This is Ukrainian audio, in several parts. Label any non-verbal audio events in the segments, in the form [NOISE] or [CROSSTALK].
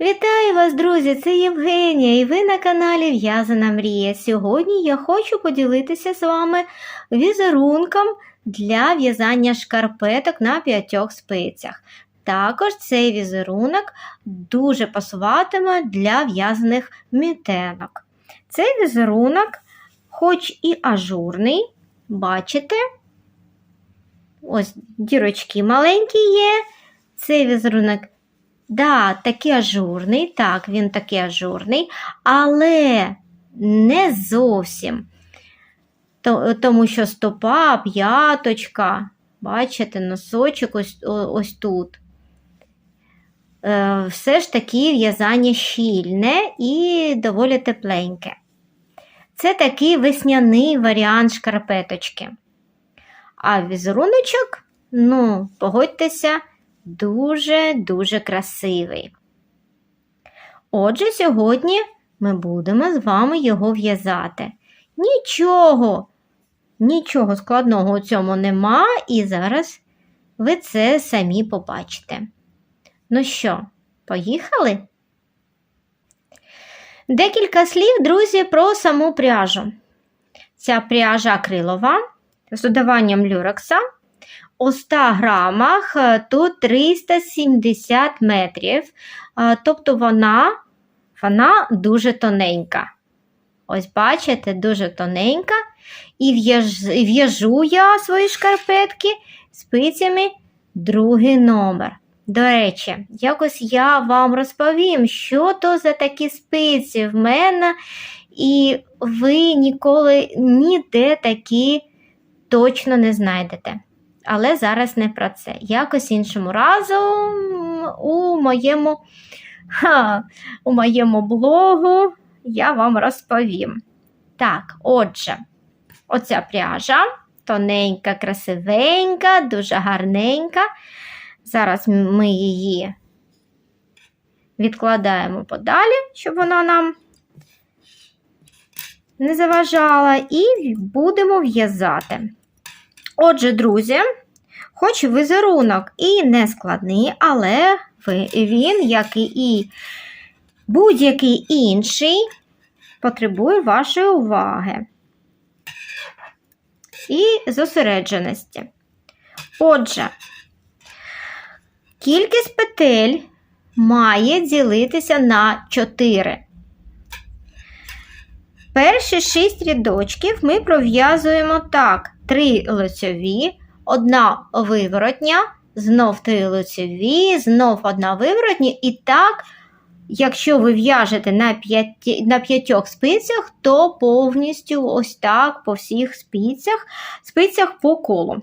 Вітаю вас, друзі! Це Євгенія, і ви на каналі В'язана Мрія. Сьогодні я хочу поділитися з вами візерунком для в'язання шкарпеток на п'ятьох спицях. Також цей візерунок дуже пасуватиме для в'язаних мітенок. Цей візерунок, хоч і ажурний, бачите, ось дірочки маленькі є. Цей візерунок Да, такий ажурний, так, він такий ажурний, але не зовсім. Тому що стопа, п'яточка, бачите, носочок ось, ось тут. Е, Все ж таки в'язання щільне і доволі тепленьке. Це такий весняний варіант шкарпеточки. А візеруночок, ну, погодьтеся, дуже-дуже красивий. Отже, сьогодні ми будемо з вами його в'язати. Нічого, нічого складного у цьому нема, і зараз ви це самі побачите. Ну що, поїхали? Декілька слів, друзі, про саму пряжу. Ця пряжа акрилова з додаванням люрекса. У 100 грамах е, тут 370 метрів, е, тобто вона, вона дуже тоненька. Ось бачите, дуже тоненька. І в'яжу я свої шкарпетки спицями другий номер. До речі, якось я вам розповім, що то за такі спиці в мене, і ви ніколи ніде такі точно не знайдете. Але зараз не про це. Якось іншому разом у моєму, ха, у моєму блогу я вам розповім. Так, отже, оця пряжа тоненька, красивенька, дуже гарненька. Зараз ми її відкладаємо подалі, щоб вона нам не заважала, і будемо в'язати. Отже, друзі, хоч візерунок і не складний, але він, як і будь-який інший, потребує вашої уваги і зосередженості. Отже, кількість петель має ділитися на 4. Перші 6 рядочків ми пров'язуємо так: 3 лицьові, одна виворотня, знов 3 лицьові, знов одна виворотня. І так, якщо ви в'яжете на 5, на 5 спицях, то повністю ось так по всіх спицях, спицях по колу.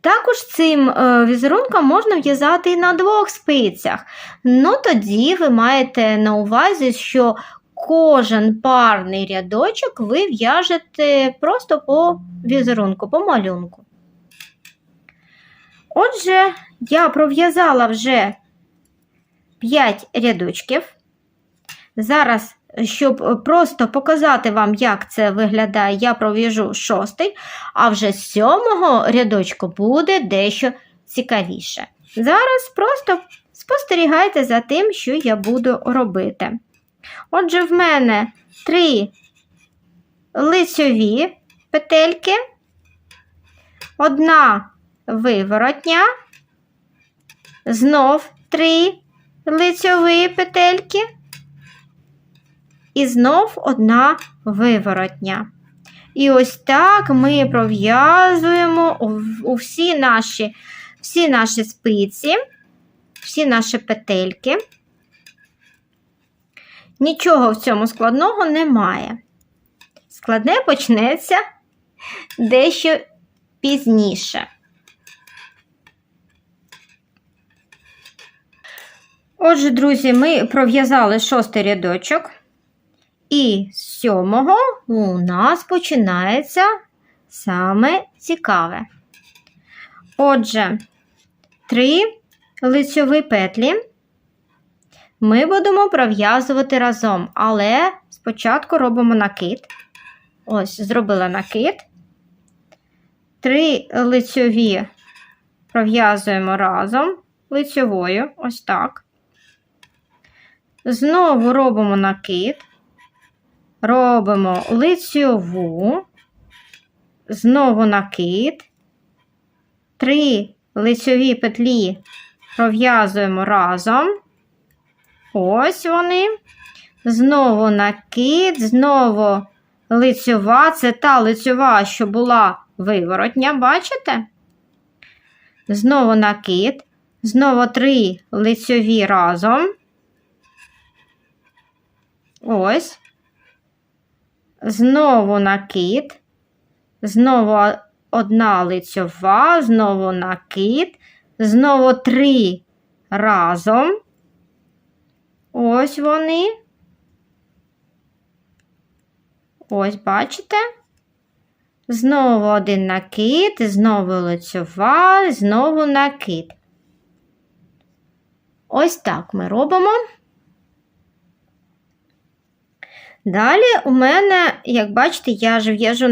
Також цим е, візерунком можна в'язати і на двох спицях. Ну тоді ви маєте на увазі, що кожен парний рядочок ви в'яжете просто по візерунку, по малюнку. Отже, я пров'язала вже 5 рядочків. Зараз, щоб просто показати вам, як це виглядає, я пров'яжу шостий, а вже з сьомого рядочку буде дещо цікавіше. Зараз просто спостерігайте за тим, що я буду робити. Отже, в мене три лицьові петельки, одна виворотня, знов три лицьові петельки, і знов одна виворотня. І ось так ми пров'язуємо у, всі наші, всі наші спиці, всі наші петельки. Нічого в цьому складного немає. Складне почнеться дещо пізніше. Отже, друзі, ми пров'язали шостий рядочок, і з сьомого у нас починається саме цікаве. Отже, три лицьові петлі ми будемо пров'язувати разом, але спочатку робимо накид. Ось, зробила накид. Три лицьові пров'язуємо разом лицьовою, ось так. Знову робимо накид, робимо лицьову, знову накид, три лицьові петлі пров'язуємо разом. Ось вони. Знову накид, знову лицьова. Це та лицьова, що була виворотня, бачите? Знову накид, знову три лицьові разом. Ось. Знову накид, знову одна лицьова, знову накид, знову три разом. Ось вони. Ось, бачите? Знову один накид, знову лицьова, знову накид. Ось так ми робимо. Далі у мене, як бачите, я ж в'яжу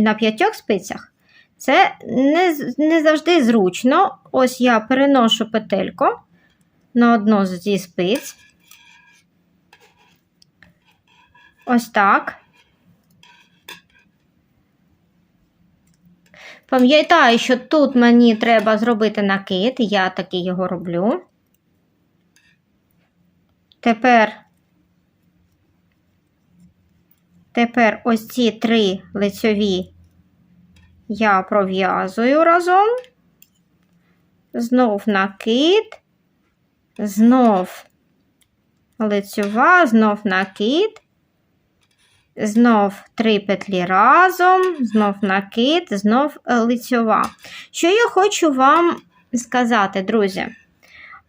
на, п'ятьох спицях. Це не, не завжди зручно. Ось я переношу петельку на одну зі спиць. Ось так. Пам'ятаю, що тут мені треба зробити накид, я таки його роблю. Тепер, тепер ось ці три лицьові я пров'язую разом. Знов накид, знов лицьова, знов накид. Знов три петлі разом, знов накид, знов е, лицьова. Що я хочу вам сказати, друзі?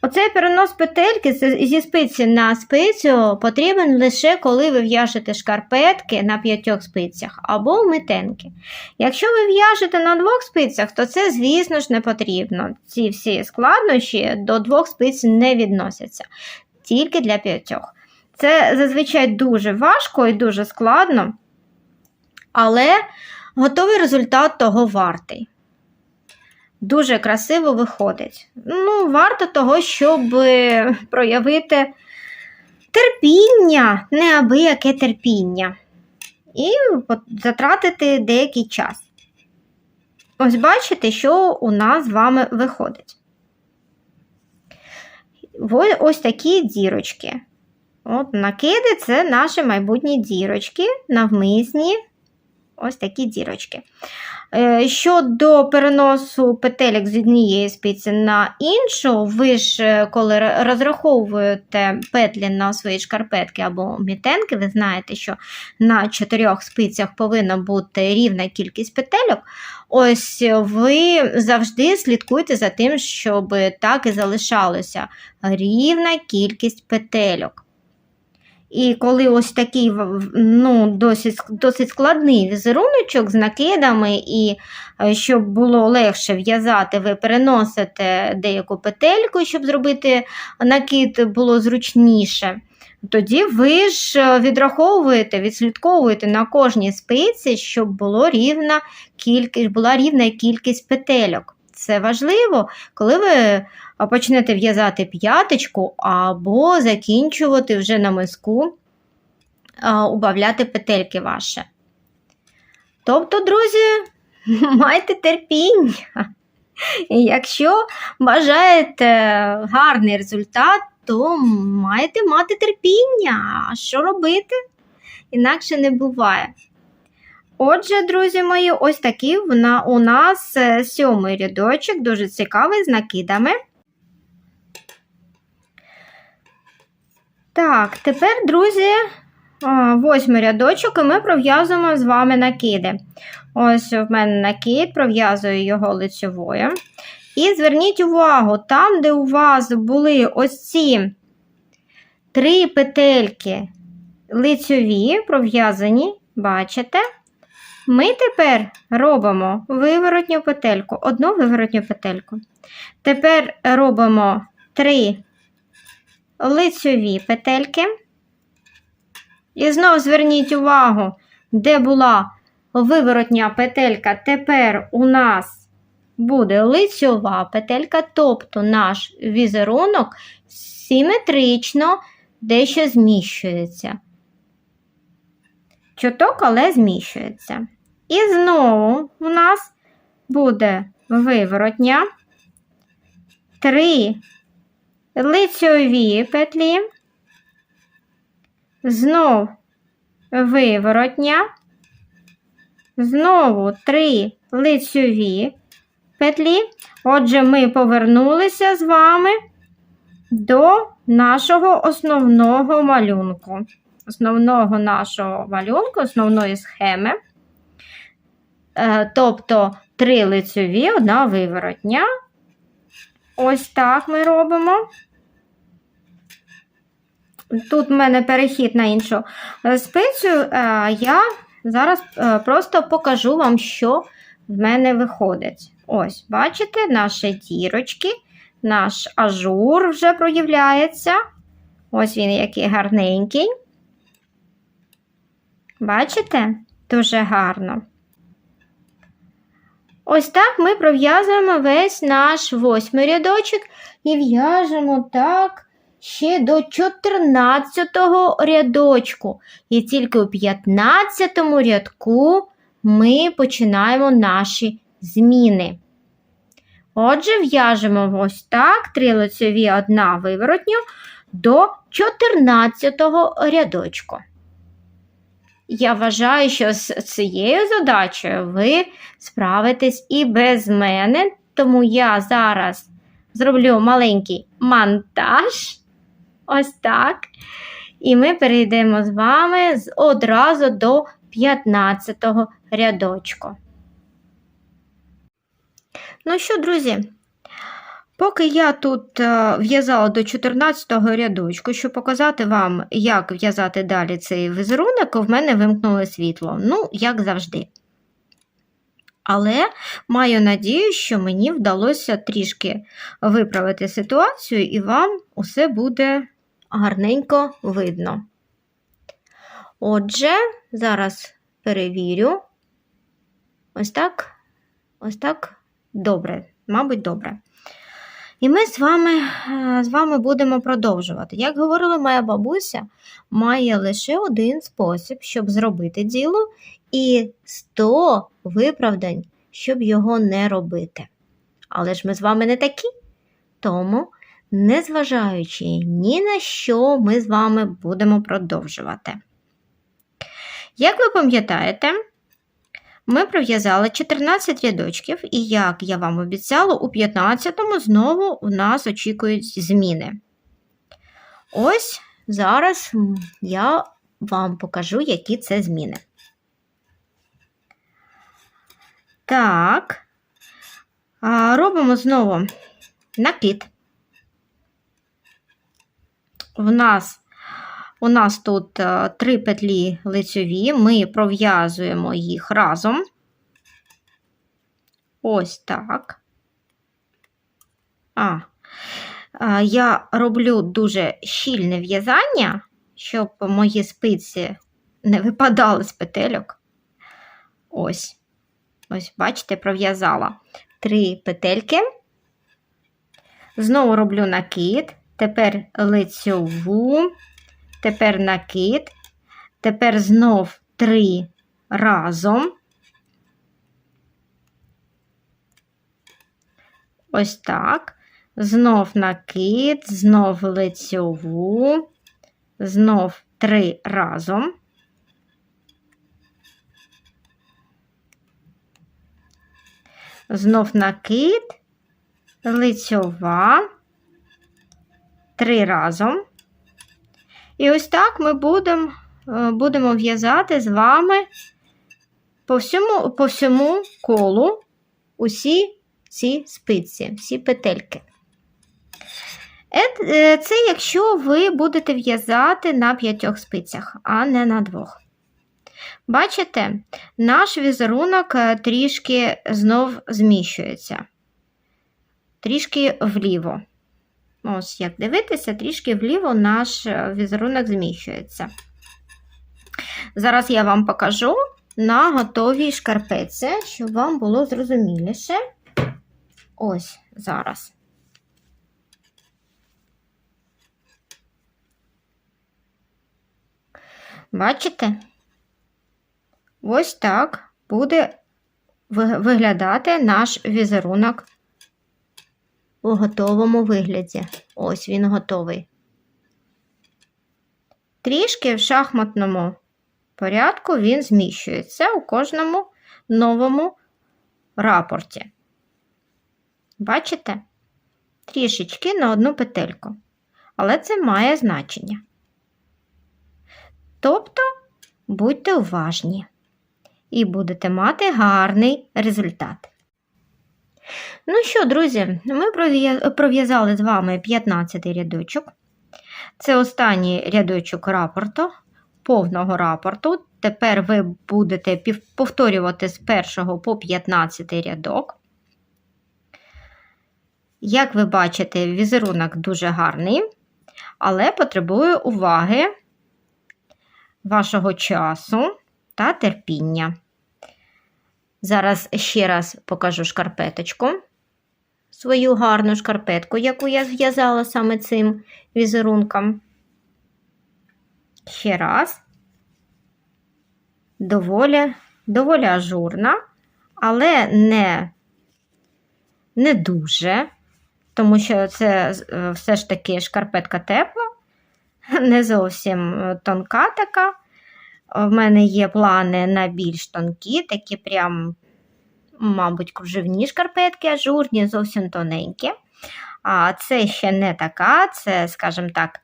Оцей перенос петельки зі спиці на спицю потрібен лише коли ви в'яжете шкарпетки на п'ятьох спицях або митенки. Якщо ви в'яжете на двох спицях, то це, звісно ж, не потрібно. Ці всі складнощі до двох спиць не відносяться, тільки для п'ятьох. Це зазвичай дуже важко і дуже складно, але готовий результат того вартий. Дуже красиво виходить. Ну, варто того, щоб е, проявити терпіння, неабияке терпіння, і затратити деякий час. Ось бачите, що у нас з вами виходить. Ось такі дірочки. От накиди це наші майбутні дірочки, навмисні. Ось такі дірочки. Е, Щодо переносу петелек з однієї спиці на іншу, ви ж, е, коли розраховуєте петлі на свої шкарпетки або мітенки, ви знаєте, що на чотирьох спицях повинна бути рівна кількість петельок. Ось ви завжди слідкуйте за тим, щоб так і залишалося рівна кількість петельок. І коли ось такий ну, досить, досить складний візеруночок з накидами, і е, щоб було легше в'язати, ви переносите деяку петельку, щоб зробити накид було зручніше. Тоді ви ж е, відраховуєте, відслідковуєте на кожній спиці, щоб було рівна кількість, була рівна кількість петельок. Це важливо, коли ви почнете в'язати п'яточку або закінчувати вже на миску, убавляти петельки ваші. Тобто, друзі, [LAUGHS] майте терпіння. І якщо бажаєте гарний результат, то маєте мати терпіння. А що робити? Інакше не буває. Отже, друзі мої, ось такий у нас е, сьомий рядочок, дуже цікавий з накидами. Так, тепер, друзі, восьмий рядочок, і ми пров'язуємо з вами накиди. Ось в мене накид, пров'язую його лицьовою. І зверніть увагу, там, де у вас були ось ці три петельки лицьові, пров'язані, бачите? Ми тепер робимо виворотню петельку, одну виворотню петельку. Тепер робимо три лицьові петельки. І знову зверніть увагу, де була виворотня петелька, тепер у нас буде лицьова петелька, тобто наш візерунок симетрично дещо зміщується. Чуток, але зміщується. І знову у нас буде виворотня, три лицьові петлі, знов виворотня, знову три лицьові петлі. Отже, ми повернулися з вами до нашого основного малюнку. Основного нашого малюнку, основної схеми. Е, Тобто три лицьові, одна виворотня. Ось так ми робимо. Тут в мене перехід на іншу е, спицю. Е, Я зараз просто покажу вам, що в мене виходить. Ось, бачите, наші дірочки, наш ажур вже проявляється. Ось він який гарненький. Бачите? Дуже гарно. Ось так ми пров'язуємо весь наш восьмий рядочок і в'яжемо так ще до 14 рядочку. І тільки у 15 рядку ми починаємо наші зміни. Отже, в'яжемо ось так, три лицеві, одна виворотню до 14 рядочку. Я вважаю, що з цією задачею ви справитесь і без мене, тому я зараз зроблю маленький монтаж. Ось так. І ми перейдемо з вами одразу до 15 рядочку. Ну що, друзі, поки я тут е, в'язала до 14 рядочку, щоб показати вам, як в'язати далі цей візерунок, в мене вимкнуло світло. Ну, як завжди. Але маю надію, що мені вдалося трішки виправити ситуацію, і вам усе буде гарненько видно. Отже, зараз перевірю. Ось так, ось так добре, мабуть, добре. І ми з вами, е, з вами будемо продовжувати. Як говорила моя бабуся, має лише один спосіб, щоб зробити діло, і 100 виправдань, щоб його не робити. Але ж ми з вами не такі. Тому, незважаючи ні на що, ми з вами будемо продовжувати. Як ви пам'ятаєте, ми пров'язали 14 рядочків, і, як я вам обіцяла, у 15-му знову у нас очікують зміни. Ось зараз я вам покажу, які це зміни. Так, робимо знову накид. В нас, у нас тут е, три петлі лицьові, ми пров'язуємо їх разом. Ось так. А, а, я роблю дуже щільне в'язання, щоб мої спиці не випадали з петельок. Ось. Ось, бачите, пров'язала три петельки. Знову роблю накид, тепер лицьову, тепер накид, тепер знов три разом. Ось так. Знов накид, знов лицьову, знов три разом. Знов накид, лицьова, три разом. І ось так ми будемо будемо в'язати з вами по всьому, по всьому колу усі ці спиці, всі петельки. Е, Це якщо ви будете в'язати на п'ятьох спицях, а не на двох. Бачите, наш візерунок е, трішки знов зміщується. Трішки вліво. Ось, як дивитися, трішки вліво наш е, візерунок зміщується. Зараз я вам покажу на готовій шкарпеці, щоб вам було зрозуміліше. Ось зараз. Бачите? Ось так буде виглядати наш візерунок у готовому вигляді. Ось він готовий. Трішки в шахматному порядку він зміщується у кожному новому рапорті. Бачите? Трішечки на одну петельку. Але це має значення. Тобто будьте уважні і будете мати гарний результат. Ну що, друзі, ми пров'я- пров'язали з вами 15 рядочок. Це останній рядочок рапорту, повного рапорту. Тепер ви будете повторювати з 1 по 15 рядок. Як ви бачите, візерунок дуже гарний, але потребує уваги вашого часу та терпіння. Зараз ще раз покажу шкарпеточку, свою гарну шкарпетку, яку я зв'язала саме цим візерунком. Ще раз. Доволі, доволі ажурна, але не, не дуже, тому що це е, все ж таки шкарпетка тепла, [LAUGHS] не зовсім е, тонка така. В мене є плани на більш тонкі, такі прям, мабуть, кружевні шкарпетки, ажурні, зовсім тоненькі. А це ще не така, це, скажімо так,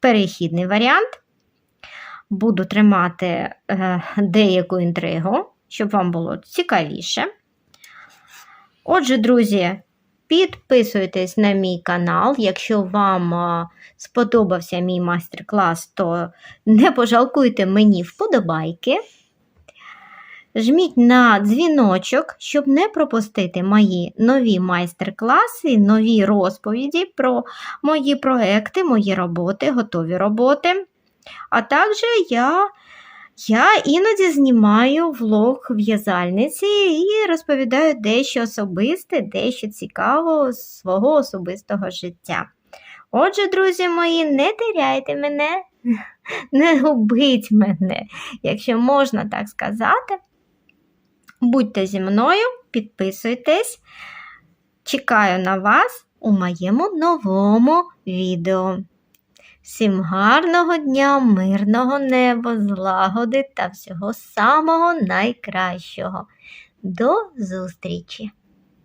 перехідний варіант. Буду тримати е, деяку інтригу, щоб вам було цікавіше. Отже, друзі, підписуйтесь на мій канал. Якщо вам е, сподобався мій майстер-клас, то не пожалкуйте мені вподобайки. Жміть на дзвіночок, щоб не пропустити мої нові майстер-класи, нові розповіді про мої проекти, мої роботи, готові роботи. А також я, я іноді знімаю влог в'язальниці і розповідаю дещо особисте, дещо цікаво з свого особистого життя. Отже, друзі мої, не теряйте мене, [LAUGHS] не губіть мене, якщо можна так сказати. Будьте зі мною, підписуйтесь. Чекаю на вас у моєму новому відео. Всім гарного дня, мирного неба, злагоди та всього самого найкращого. До зустрічі!